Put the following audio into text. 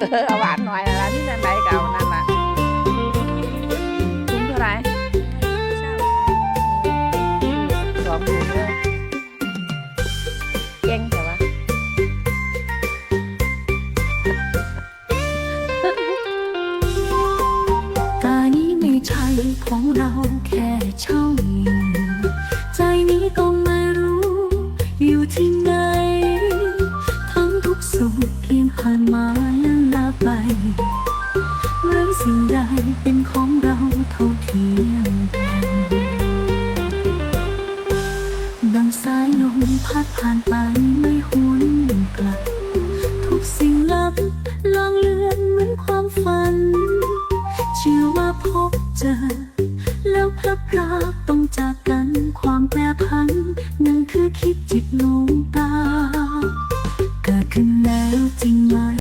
เออเอาหวานหน่อยนะที่นั่นไหนเก่านั่นน่ะถุงเท่าไหร่สองถุงเลยเก่งแต่ว่ากายนี้ไม่ใช่ของเราแค่เช่าอยู่ใจนี้ก็ไม่รู้อยู่ที่ไหน มาและลาไป เรื่องสิ่งใดเป็นของเราเท่าเทียมกันดังสายลมพัดผ่านไปไม่หุนกลับ ทุกสิ่งลับลางเลือนเหมือนความฝัน เชื่อว่าพบเจอ แล้วพลับรักต้องจากกันความแปรผันนั่นคือคิดจิตลงตาเกิดขึ้นแล้วจริงไหม